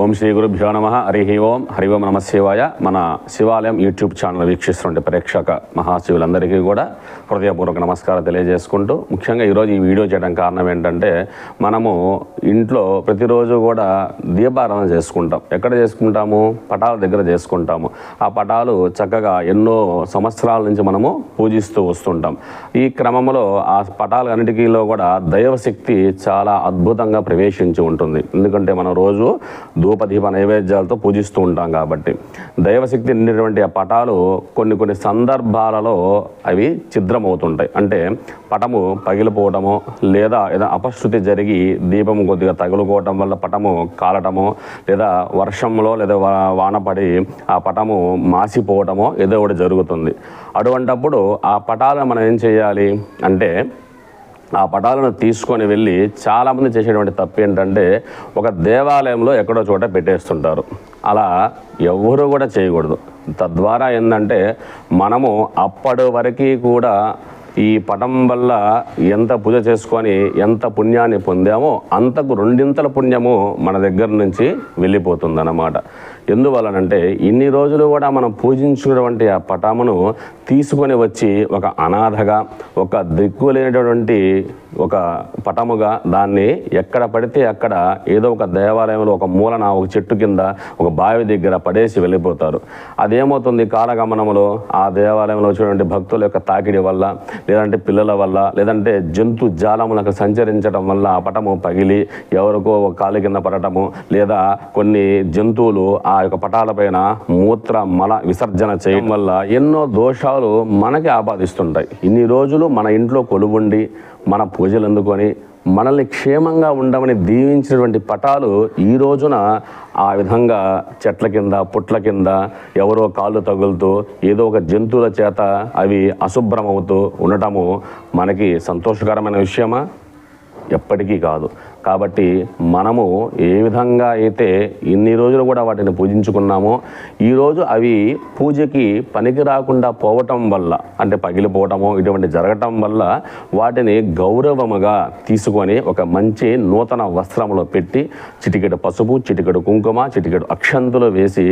ఓం శ్రీ గురుభ్యో నమ హరి ఓం హరి ఓం నమ శివాయ. మన శివాలయం యూట్యూబ్ ఛానల్ వీక్షిస్తున్న ప్రేక్షక మహాశివులందరికీ కూడా హృదయపూర్వక నమస్కారం తెలియజేసుకుంటూ ముఖ్యంగా ఈరోజు ఈ వీడియో చేయడం కారణం ఏంటంటే మనము ఇంట్లో ప్రతిరోజు కూడా దీపారాధన చేసుకుంటాం. ఎక్కడ చేసుకుంటాము? పటాల దగ్గర చేసుకుంటాము. ఆ పటాలు చక్కగా ఎన్నో సంవత్సరాల నుంచి మనము పూజిస్తూ వస్తుంటాం. ఈ క్రమంలో ఆ పటాలన్నిటికీలో కూడా దైవశక్తి చాలా అద్భుతంగా ప్రవేశించి ఉంటుంది. ఎందుకంటే మనం రోజు ధూపదీప నైవేద్యాలతో పూజిస్తూ ఉంటాం కాబట్టి దైవశక్తి నిండినటువంటి ఆ పటాలు కొన్ని కొన్ని సందర్భాలలో అవి ఛిద్రమవుతుంటాయి. అంటే పటము పగిలిపోవటము లేదా ఏదైనా అపశృతి జరిగి దీపం కొద్దిగా తగులుకోవటం వల్ల పటము కాలటము లేదా వర్షంలో లేదా వా- వాన పడి ఆ పటము మాసిపోవటమో ఏదో ఒకటి జరుగుతుంది. అటువంటప్పుడు ఆ పటాలను మనం ఏం చేయాలి అంటే ఆ పటాలను తీసుకొని వెళ్ళి చాలామంది చేసేటువంటి తప్పు ఏంటంటే ఒక దేవాలయంలో ఎక్కడో చోట పెట్టేస్తుంటారు. అలా ఎవరు కూడా చేయకూడదు. తద్వారా ఏంటంటే మనము అప్పటి వరకు కూడా ఈ పటం వల్ల ఎంత పూజ చేసుకొని ఎంత పుణ్యాన్ని పొందామో అంతకు రెండింతల పుణ్యము మన దగ్గర నుంచి వెళ్ళిపోతుందన్నమాట. ఎందువలనంటే ఇన్ని రోజులు కూడా మనం పూజించినటువంటి ఆ పటమును తీసుకొని వచ్చి ఒక అనాథగా ఒక దిక్కు లేనటువంటి ఒక పటముగా దాన్ని ఎక్కడ పడితే అక్కడ ఏదో ఒక దేవాలయంలో ఒక మూలన ఒక చెట్టు కింద ఒక బావి దగ్గర పడేసి వెళ్ళిపోతారు. అదేమవుతుంది? కాలగమనంలో ఆ దేవాలయంలో వచ్చినటువంటి భక్తుల యొక్క తాకిడి వల్ల లేదంటే పిల్లల వల్ల లేదంటే జంతు జాలములకు సంచరించడం వల్ల ఆ పటము పగిలి ఎవరికో ఒక కాలు కింద పడటము లేదా కొన్ని జంతువులు ఆ యొక్క పటాలపైన మూత్ర మల విసర్జన చేయడం వల్ల ఎన్నో దోషాలు మనకి ఆపాదిస్తుంటాయి. ఇన్ని రోజులు మన ఇంట్లో కొలువుండి మన పూజలు అందుకొని మనల్ని క్షేమంగా ఉండమని దీవించినటువంటి పటాలు ఈ రోజున ఆ విధంగా చెట్ల కింద పుట్ల కింద ఎవరో కాళ్ళు తగులుతూ ఏదో ఒక జంతువుల చేత అవి అశుభ్రమవుతూ ఉండటము మనకి సంతోషకరమైన విషయమా? ఎప్పటికీ కాదు. కాబట్టి మనము ఏ విధంగా అయితే ఇన్ని రోజులు కూడా వాటిని పూజించుకున్నామో ఈరోజు అవి పూజకి పనికి రాకుండా పోవటం వల్ల అంటే పగిలిపోవటము ఇటువంటి జరగటం వల్ల వాటిని గౌరవముగా తీసుకొని ఒక మంచి నూతన వస్త్రంలో పెట్టి చిటికెడు పసుపు చిటికెడు కుంకుమ చిటికెడు అక్షంతులు వేసి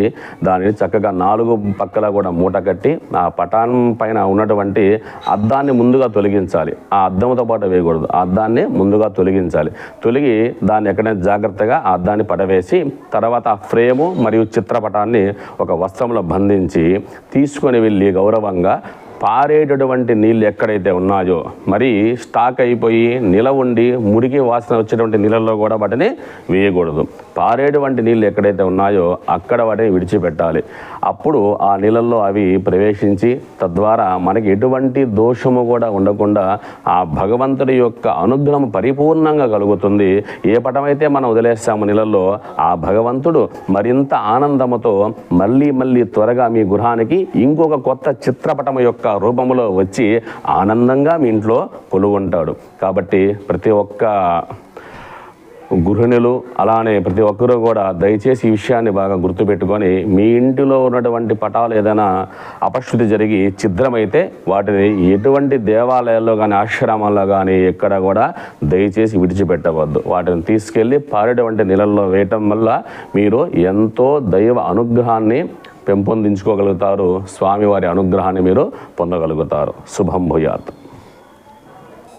దానిని చక్కగా నాలుగు పక్కల కూడా మూట కట్టి ఆ పటాన్ పైన ఉన్నటువంటి అద్దాన్ని ముందుగా తొలగించాలి. ఆ అద్దంతో పాటు వేయకూడదు. ఆ అద్దాన్ని ముందుగా తొలగించాలి. తొలగి దాన్ని ఎక్కడైనా జాగ్రత్తగా ఆ అద్దాన్ని పడవేసి తర్వాత ఆ ఫ్రేము మరియు చిత్రపటాన్ని ఒక వస్త్రంలో బంధించి తీసుకొని వెళ్ళి గౌరవంగా పారేటటువంటి నీళ్ళు ఎక్కడైతే ఉన్నాయో మరి స్టాక్ అయిపోయి నిల ఉండి మురికి వాసన వచ్చేటువంటి నీళ్ళల్లో కూడా వాటిని వేయకూడదు. పారేటువంటి నీళ్ళు ఎక్కడైతే ఉన్నాయో అక్కడ వాటిని విడిచిపెట్టాలి. అప్పుడు ఆ నీళ్ళల్లో అవి ప్రవేశించి తద్వారా మనకి ఎటువంటి దోషము కూడా ఉండకుండా ఆ భగవంతుడి యొక్క అనుగ్రహం పరిపూర్ణంగా కలుగుతుంది. ఏ పటమైతే మనం వదిలేస్తాము నీళ్ళల్లో ఆ భగవంతుడు మరింత ఆనందముతో మళ్ళీ మళ్ళీ త్వరగా మీ గృహానికి ఇంకొక కొత్త చిత్రపటం యొక్క రూపంలో వచ్చి ఆనందంగా మీ ఇంట్లో కొలువుంటాడు. కాబట్టి ప్రతి ఒక్క గృహిణులు అలానే ప్రతి ఒక్కరూ కూడా దయచేసి ఈ విషయాన్ని బాగా గుర్తుపెట్టుకొని మీ ఇంటిలో ఉన్నటువంటి పటాలు ఏదైనా అపశృతి జరిగి ఛిద్రమైతే వాటిని ఎటువంటి దేవాలయాల్లో కానీ ఆశ్రమాల్లో కానీ ఎక్కడ కూడా దయచేసి విడిచిపెట్టవద్దు. వాటిని తీసుకెళ్ళి పారేటువంటి నీళ్ళల్లో వేయటం వల్ల మీరు ఎంతో దైవ అనుగ్రహాన్ని పెంపొందించుకోగలుగుతారు స్వామివారి అనుగ్రహాన్ని మీరు పొందగలుగుతారు. శుభం భూయాత్.